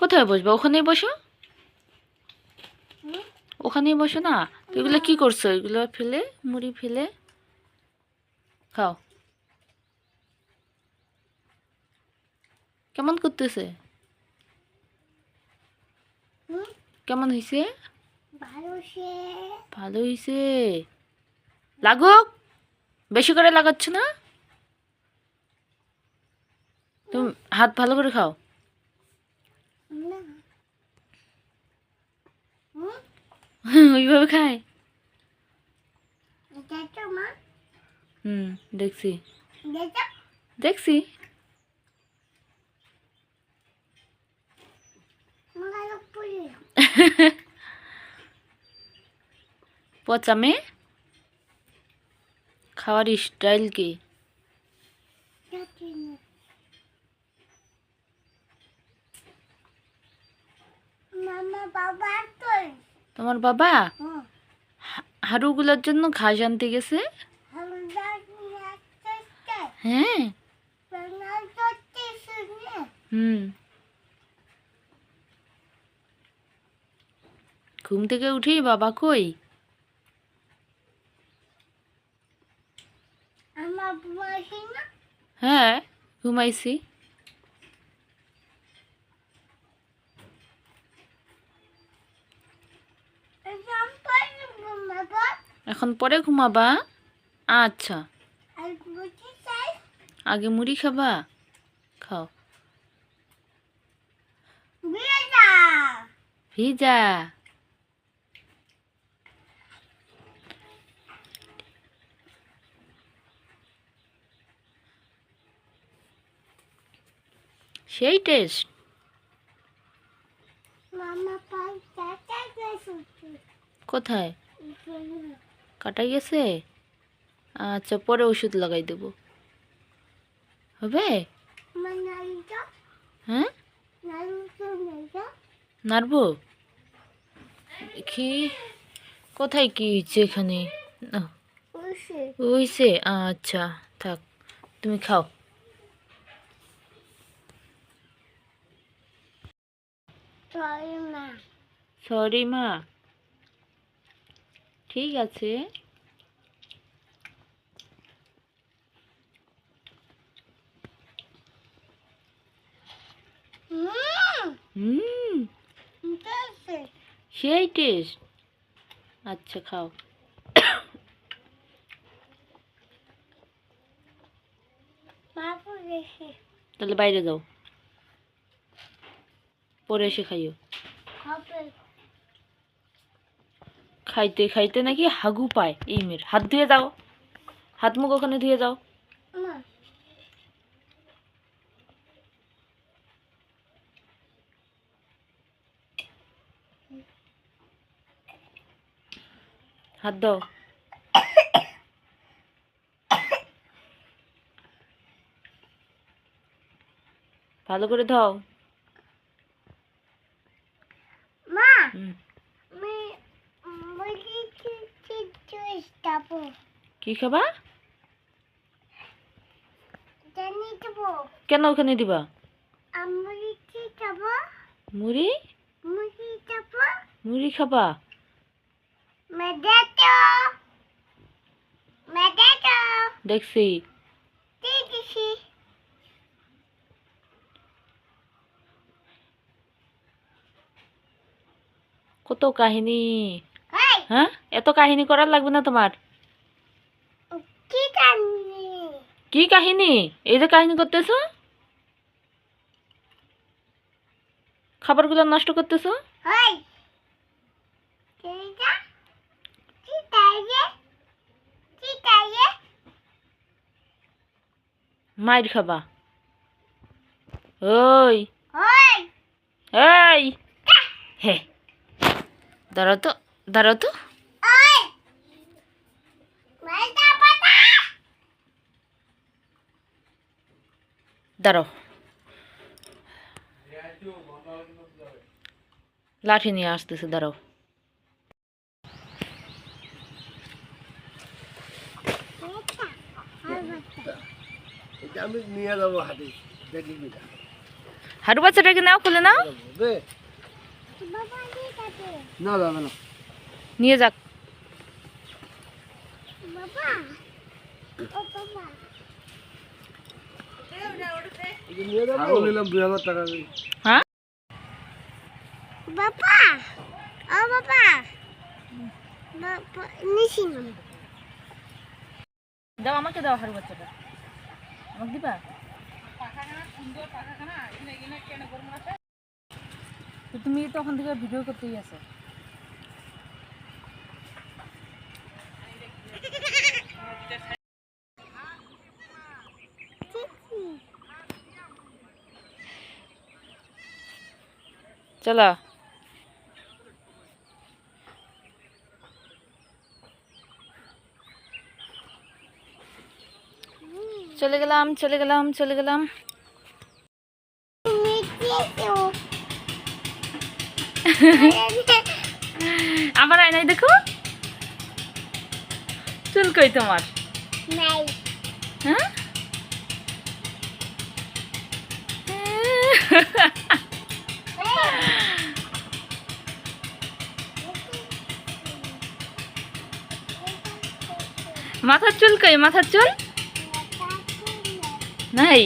কোথায় বসবো? ওখানেই বসো? ওখানেই বসো না? এগুলো কি করছ? এগুলো ফেলে, মুড়ি ফেলে খাও। কেমন করতেছে? কেমন হয়েছে ভালো হয়েছে লাগুক। বেশি করে লাগাচ্ছ না? তুমি হাত ভালো করে খাও না হুম ওইভাবে খায়? মা। হুম দেখছি। দেখছি। পচা মেয়ে খাওয়ার স্টাইল কি? মামা বাবা তো তোমার বাবা? হুম। হা- হারুগুলোর জন্য ঘাস আনতে গেছে? হ্যাঁ। হুম। ঘুম থেকে উঠেই বাবা কই? হ্যাঁ ঘুমাইছি এরকম পারি বাবা এখন পরে ঘুমাবা? আচ্ছা। আগে মুড়ি খাবা? খাও। ভিজা। সেই টেস্ট। কোথায়? কাটা গেছে? আচ্ছা পরে ওষুধ লাগাই দেবো। হবে? হ্যাঁ? নাড়বো? কি? কোথায় কি হয়েছে এখানে? হইছে আচ্ছা থাক তুমি খাও। সরি মা। ঠিক আছে। হুম। সেই টেস্ট। আচ্ছা খাও। তাহলে বাইরে যাও। পরে এসে খাইও। খাইতে খাইতে নাকি হাগু পায়। এই মেয়ের হাত ধুয়ে যাও। হাত মুখ ওখানে ধুয়ে যাও। হাত দাও। ভালো করে দাও মা হুম আমি মুরগি চিত্র যাব। কি খাবা? জানি দেবো কেন ওখানে দিবা? কি মুড়ি? মুড়ি খাবা। মেদাতো মেদাতো দেখছি। দিদিছি কত কাহিনী। হ্যাঁ? এত কাহিনী করার লাগবে না তোমার। কি কি কাহিনী? এই যে কাহিনী করতেছো? খাবারগুলো নষ্ট করতেছো? মাইর খাবা। ওই। এই। হে। দাঁড়াও তো। দাঁড়াও তো। দাঁড়াও। লাঠি নিয়ে আসতেছে দাঁড়াও। হারু বাচ্চাটাকে নাও খুলে নাও। না না। নিয়ে যাক। বাবা ও বাবা। ছাগল নিলাম দুই হাজার টাকা দিয়ে। হ্যাঁ? বাবা ও বাবা। দাও আমাকে দাও হারু বাচ্চাটা। আমাকে দিবা? তুমি তো ওখান থেকে ভিডিও করতেই আছো। চলো। চলে গেলাম চলে গেলাম চলে গেলাম। আবার আয়নাই দেখো। চুল কই তোমার? হ্যাঁ? মাথার চুল কই? মাথার চুল? নাই?